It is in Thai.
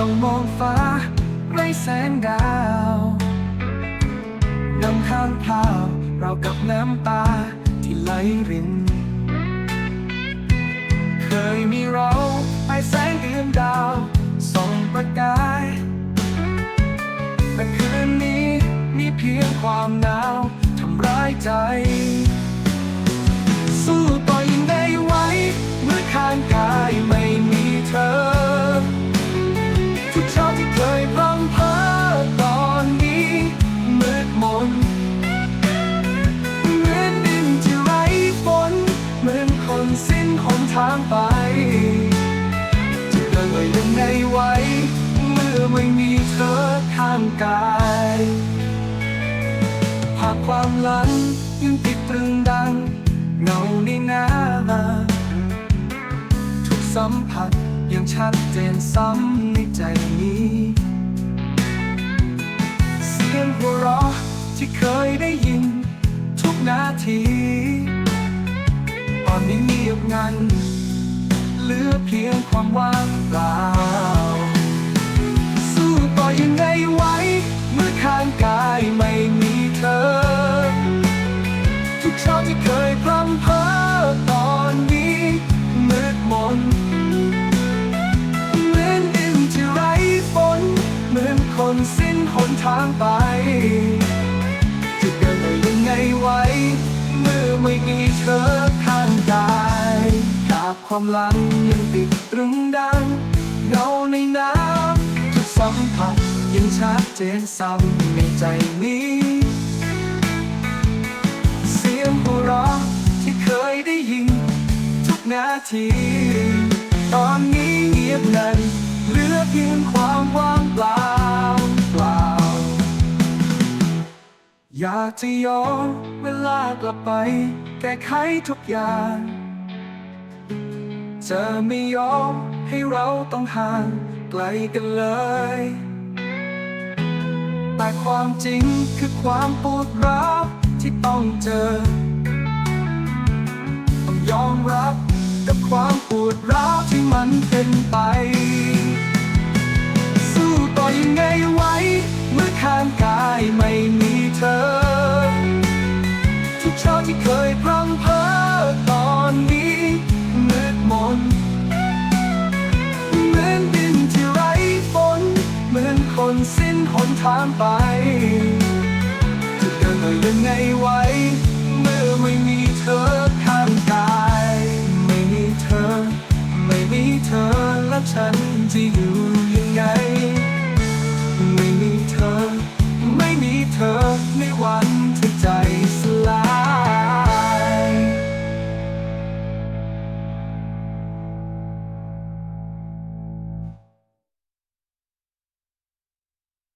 จ้องมองฟ้าไร้แสงดาวนำข้างพาวเรากับน้ำตาที่ไหลริน เคยมีเราไปแสงเดือนดาวส่องประกายแต่คืนนี้มีเพียงความหนาวทำร้ายใจ นหนทางไป จะเดินไปยังไงไว้ เมื่อไม่มีเธอข้างกายภาพความหลังยังติดตรึงดังเงาในหน้าทุกสัมผัสยังชัดเจนซ้ำในใจนี้ เสียงหัวเราะที่เคยได้ยิน ทุกนาที ตอนนี้เงียบงัน เพียงความว่างเปล่า สู้ต่อยังไงไว้เมื่อข้างกายไม่มีเธอ ทุกเช้าที่เคยพร่ำเพ้อตอนนี้มืดมนเหมือนดินที่ไร้ฝนเหมือนคนสิ้นหนทางไป จะเดินไปยังไงไว้เมื่อไม่มีเธอ ความหลังยังติดตรึงดังเงาในน้ำทุกสัมผัสยังชัดเจนซ้ำในใจนี้ เสียงหัวเราะที่เคยได้ยิน ทุกนาที ตอนนี้เงียบงันเหลือเพียงความว่างเปล่าเปล่า อยากจะย้อนเวลากลับไป แก้ไขทุกอย่าง จะไม่ยอมให้เราต้องห่างไกลกันเลย แต่ความจริงคือความปวดร้าวที่ต้องเจอ ต้องยอมรับกับความปวดร้าวที่มันเป็นไป สู้ต่อยังไงไว้ เมื่อข้างกายไม่มีเธอ ทุกเช้าที่เคยพร่ำ ข้ามไปจะเดินต่อยังไงไหวเมื่อไม่มีเธอข้างกาย ไม่มีเธอ ไม่มีเธอแล้วฉันจะอยู่ยังไง ไม่มีเธอ ไม่มีเธอในวัน